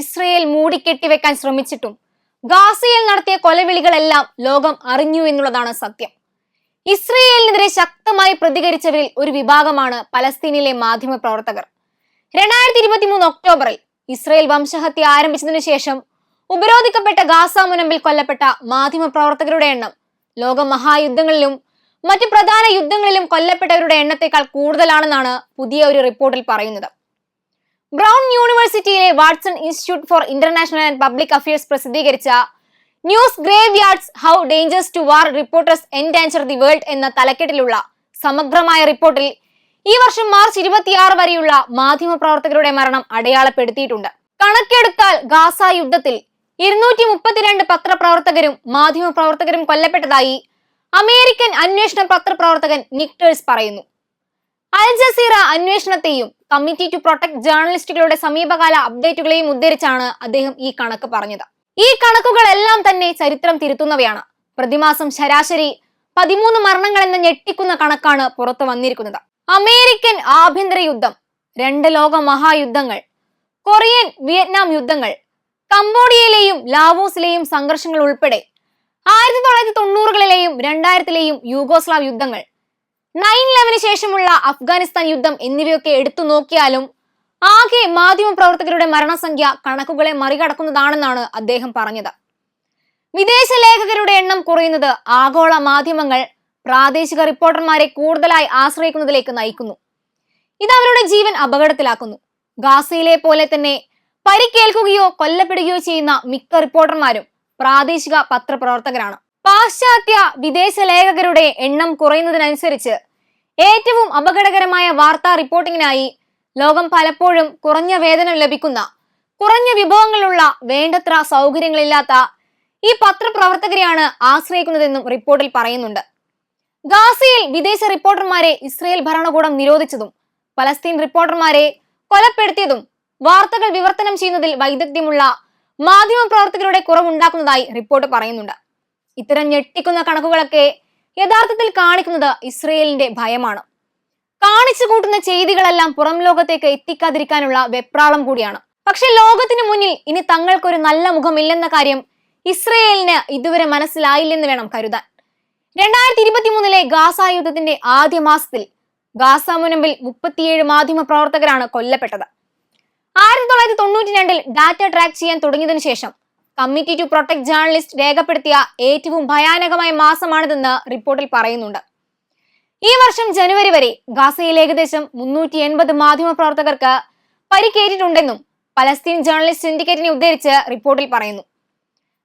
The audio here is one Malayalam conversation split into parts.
ഇസ്രയേൽ മൂടിക്കെട്ടിവെക്കാൻ ശ്രമിച്ചിട്ടും ഗാസയിൽ നടത്തിയ കൊലവിളികളെല്ലാം ലോകം അറിഞ്ഞു എന്നുള്ളതാണ് സത്യം. ഇസ്രയേലിനെതിരെ ശക്തമായി പ്രതികരിച്ചവരിൽ ഒരു വിഭാഗമാണ് പലസ്തീനിലെ മാധ്യമ പ്രവർത്തകർ. രണ്ടായിരത്തി ഇരുപത്തി മൂന്ന് ഒക്ടോബറിൽ ഇസ്രയേൽ വംശഹത്യ ആരംഭിച്ചതിനു ശേഷം ഉപരോധിക്കപ്പെട്ട ഗാസ മുനമ്പിൽ കൊല്ലപ്പെട്ട മാധ്യമ പ്രവർത്തകരുടെ എണ്ണം ലോക മഹായുദ്ധങ്ങളിലും മറ്റ് പ്രധാന യുദ്ധങ്ങളിലും കൊല്ലപ്പെട്ടവരുടെ എണ്ണത്തെക്കാൾ കൂടുതലാണെന്നാണ് പുതിയ ഒരു റിപ്പോർട്ടിൽ പറയുന്നത്. ബ്രൗൺ യൂണിവേഴ്സിറ്റിയിലെ Watson institute for international and public affairs പ്രസിദ്ധീകരിച്ച news graveyards how dangers to war reporters endanger the world എന്ന തലക്കെട്ടിലുള്ള സമഗ്രമായ റിപ്പോർട്ടിൽ ഈ വർഷം മാർച്ച് ഇരുപത്തിയാറ് വരെയുള്ള മാധ്യമ പ്രവർത്തകരുടെ മരണം അടയാളപ്പെടുത്തിയിട്ടുണ്ട്. കണക്കെടുത്താൽ ഗാസ യുദ്ധത്തിൽ ഇരുന്നൂറ്റി മുപ്പത്തിരണ്ട് പത്രപ്രവർത്തകരും മാധ്യമ പ്രവർത്തകരും കൊല്ലപ്പെട്ടതായി അമേരിക്കൻ അന്വേഷണ പത്രപ്രവർത്തകൻ നിക്ടേഴ്സ് പറയുന്നു. അൽ ജസീറ അന്വേഷണത്തെയും കമ്മിറ്റി ടു പ്രൊട്ടക്ട് ജേർണലിസ്റ്റുകളുടെ സമീപകാല അപ്ഡേറ്റുകളെയും ഉദ്ധരിച്ചാണ് അദ്ദേഹം ഈ കണക്ക് പറഞ്ഞത്. ഈ കണക്കുകളെല്ലാം തന്നെ ചരിത്രം തിരുത്തുന്നവയാണ്. പ്രതിമാസം ശരാശരി പതിമൂന്ന് മരണങ്ങൾ എന്ന ഞെട്ടിക്കുന്ന കണക്കാണ് പുറത്തു വന്നിരിക്കുന്നത്. അമേരിക്കൻ ആഭ്യന്തര യുദ്ധം രണ്ട് ലോക മഹായുദ്ധങ്ങൾ കൊറിയൻ വിയറ്റ്നാം യുദ്ധങ്ങൾ കംബോഡിയയിലെയും ലാവോസിലെയും സംഘർഷങ്ങൾ ഉൾപ്പെടെ ആയിരത്തി തൊള്ളായിരത്തി തൊണ്ണൂറുകളിലെയും രണ്ടായിരത്തിലെയും യൂഗോസ്ലാവ് യുദ്ധങ്ങൾ നയൻ ലെവന് ശേഷമുള്ള അഫ്ഗാനിസ്ഥാൻ യുദ്ധം എന്നിവയൊക്കെ എടുത്തു നോക്കിയാലും ആകെ മാധ്യമ പ്രവർത്തകരുടെ മരണസംഖ്യ കണക്കുകളെ മറികടക്കുന്നതാണെന്നാണ് അദ്ദേഹം പറഞ്ഞത്. വിദേശ ലേഖകരുടെ എണ്ണം കുറയുന്നത് ആഗോള മാധ്യമങ്ങൾ പ്രാദേശിക റിപ്പോർട്ടർമാരെ കൂടുതലായി ആശ്രയിക്കുന്നതിലേക്ക് നയിക്കുന്നു. ഇത് അവരുടെ ജീവൻ അപകടത്തിലാക്കുന്നു. ഗാസയിലെ പോലെ തന്നെ പരിക്കേൽക്കുകയോ കൊല്ലപ്പെടുകയോ ചെയ്യുന്ന മിക്ക റിപ്പോർട്ടർമാരും പ്രാദേശിക പത്രപ്രവർത്തകരാണ്. പാശ്ചാത്യ വിദേശ ലേഖകരുടെ എണ്ണം കുറയുന്നതിനനുസരിച്ച് ഏറ്റവും അപകടകരമായ വാർത്താ റിപ്പോർട്ടിങ്ങിനായി ലോകം പലപ്പോഴും കുറഞ്ഞ വേതനം ലഭിക്കുന്ന കുറഞ്ഞ വിഭവങ്ങളുള്ള വേണ്ടത്ര സൗകര്യങ്ങളില്ലാത്ത ഈ പത്രപ്രവർത്തകരെയാണ് ആശ്രയിക്കുന്നതെന്നും റിപ്പോർട്ടിൽ പറയുന്നുണ്ട്. ഗാസയിൽ വിദേശ റിപ്പോർട്ടർമാരെ ഇസ്രയേൽ ഭരണകൂടം നിരോധിച്ചതും പലസ്തീൻ റിപ്പോർട്ടർമാരെ കൊലപ്പെടുത്തിയതും വാർത്തകൾ വിവർത്തനം ചെയ്യുന്നതിൽ വൈദഗ്ധ്യമുള്ള മാധ്യമ പ്രവർത്തകരുടെ കുറവുണ്ടാക്കുന്നതായി റിപ്പോർട്ട് പറയുന്നുണ്ട്. ഇത്തരം ഞെട്ടിക്കുന്ന കണക്കുകളൊക്കെ യഥാർത്ഥത്തിൽ കാണിക്കുന്നത് ഇസ്രയേലിന്റെ ഭയമാണ്. കാണിച്ചു കൂട്ടുന്ന ചെയ്തികളെല്ലാം പുറം ലോകത്തേക്ക് എത്തിക്കാതിരിക്കാനുള്ള വെപ്രാളം കൂടിയാണ്. പക്ഷെ ലോകത്തിന് മുന്നിൽ ഇനി തങ്ങൾക്കൊരു നല്ല മുഖമില്ലെന്ന കാര്യം ഇസ്രയേലിന് ഇതുവരെ മനസ്സിലായില്ലെന്ന് വേണം കരുതാൻ. രണ്ടായിരത്തി ഇരുപത്തി മൂന്നിലെ ഗാസ യുദ്ധത്തിന്റെ ആദ്യ മാസത്തിൽ ഗാസ മുനമ്പിൽ മുപ്പത്തിയേഴ് മാധ്യമ പ്രവർത്തകരാണ് കൊല്ലപ്പെട്ടത്. ആയിരത്തി തൊള്ളായിരത്തി തൊണ്ണൂറ്റി രണ്ടിൽ ഡാറ്റ ട്രാക്ക് ചെയ്യാൻ തുടങ്ങിയതിനു ശേഷം കമ്മിറ്റി ടു പ്രൊട്ടക്ട് ജേർണലിസ്റ്റ് രേഖപ്പെടുത്തിയ ഏറ്റവും ഭയാനകമായ മാസമാണിതെന്ന് റിപ്പോർട്ടിൽ പറയുന്നുണ്ട്. ഈ വർഷം ജനുവരി വരെ ഗാസയിൽ ഏകദേശം മുന്നൂറ്റി എൺപത് മാധ്യമ പ്രവർത്തകർക്ക് പരിക്കേറ്റിട്ടുണ്ടെന്നും പലസ്തീൻ ജേർണലിസ്റ്റ് സിൻഡിക്കേറ്റിനെ ഉദ്ധരിച്ച് റിപ്പോർട്ടിൽ പറയുന്നു.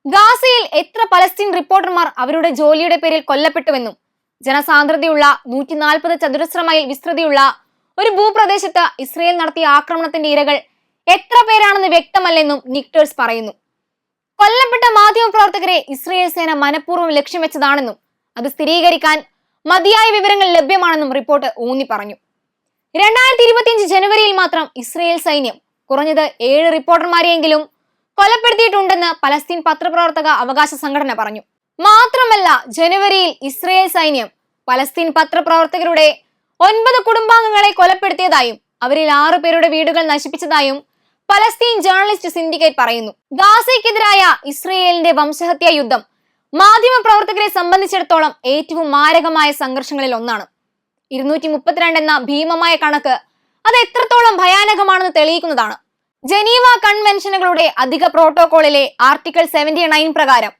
ഗാസയിൽ എത്ര പലസ്തീൻ റിപ്പോർട്ടർമാർ അവരുടെ ജോലിയുടെ പേരിൽ കൊല്ലപ്പെട്ടുവെന്നും ജനസാന്ദ്രതയുള്ള നൂറ്റി നാൽപ്പത് ചതുരശ്ര മൈൽ വിസ്തൃതിയുള്ള ഒരു ഭൂപ്രദേശത്ത് ഇസ്രയേൽ നടത്തിയ ആക്രമണത്തിന്റെ ഇരകൾ എത്ര പേരാണെന്ന് വ്യക്തമല്ലെന്നും നിക്ടേഴ്സ് പറയുന്നു. കൊല്ലപ്പെട്ട മാധ്യമപ്രവർത്തകരെ ഇസ്രയേൽ സേന മനഃപൂർവം ലക്ഷ്യം വെച്ചതാണെന്നും അത് സ്ഥിരീകരിക്കാൻ മതിയായ വിവരങ്ങൾ ലഭ്യമാണെന്നും റിപ്പോർട്ട് ഊന്നി പറഞ്ഞു. രണ്ടായിരത്തി ഇരുപത്തിയഞ്ച് ജനുവരിയിൽ മാത്രം ഇസ്രയേൽ സൈന്യം കുറഞ്ഞത് ഏഴ് റിപ്പോർട്ടർമാരെയെങ്കിലും കൊലപ്പെടുത്തിയിട്ടുണ്ടെന്ന് പലസ്തീൻ പത്രപ്രവർത്തക അവകാശ സംഘടന പറഞ്ഞു. മാത്രമല്ല ജനുവരിയിൽ ഇസ്രയേൽ സൈന്യം പലസ്തീൻ പത്രപ്രവർത്തകരുടെ ഒൻപത് കുടുംബാംഗങ്ങളെ കൊലപ്പെടുത്തിയതായും അവരിൽ ആറു പേരുടെ വീടുകൾ നശിപ്പിച്ചതായും പലസ്തീൻ ജേർണലിസ്റ്റ് സിൻഡിക്കേറ്റ് പറയുന്നു ഗാസയ്ക്കെതിരായ ഇസ്രയേലിന്റെ വംശഹത്യാ യുദ്ധം മാധ്യമ പ്രവർത്തകരെ സംബന്ധിച്ചിടത്തോളം ഏറ്റവും മാരകമായ സംഘർഷങ്ങളിൽ ഒന്നാണ്. ഇരുന്നൂറ്റി മുപ്പത്തിരണ്ട് എന്ന ഭീമമായ കണക്ക് അത് എത്രത്തോളം ഭയാനകമാണെന്ന് തെളിയിക്കുന്നതാണ്. ജനീവ കൺവെൻഷനുകളുടെ അധിക പ്രോട്ടോകോളിലെ ആർട്ടിക്കിൾ സെവന്റി നയൻ പ്രകാരം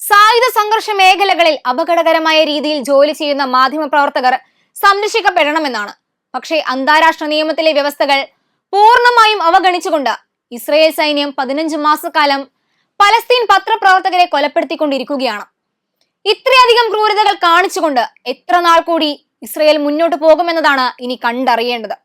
സായുധ സംഘർഷ മേഖലകളിൽ അപകടകരമായ രീതിയിൽ ജോലി ചെയ്യുന്ന മാധ്യമ പ്രവർത്തകർ സംരക്ഷിക്കപ്പെടണമെന്നാണ്. പക്ഷേ അന്താരാഷ്ട്ര നിയമത്തിലെ വ്യവസ്ഥകൾ പൂർണമായും അവഗണിച്ചുകൊണ്ട് ഇസ്രയേൽ സൈന്യം പതിനഞ്ച് മാസക്കാലം പലസ്തീൻ പത്രപ്രവർത്തകരെ കൊലപ്പെടുത്തിക്കൊണ്ടിരിക്കുകയാണ്. ഇത്രയധികം ക്രൂരതകൾ കാണിച്ചുകൊണ്ട് എത്ര നാൾ കൂടി ഇസ്രയേൽ മുന്നോട്ട് പോകുമെന്നതാണ് ഇനി കണ്ടറിയേണ്ടത്.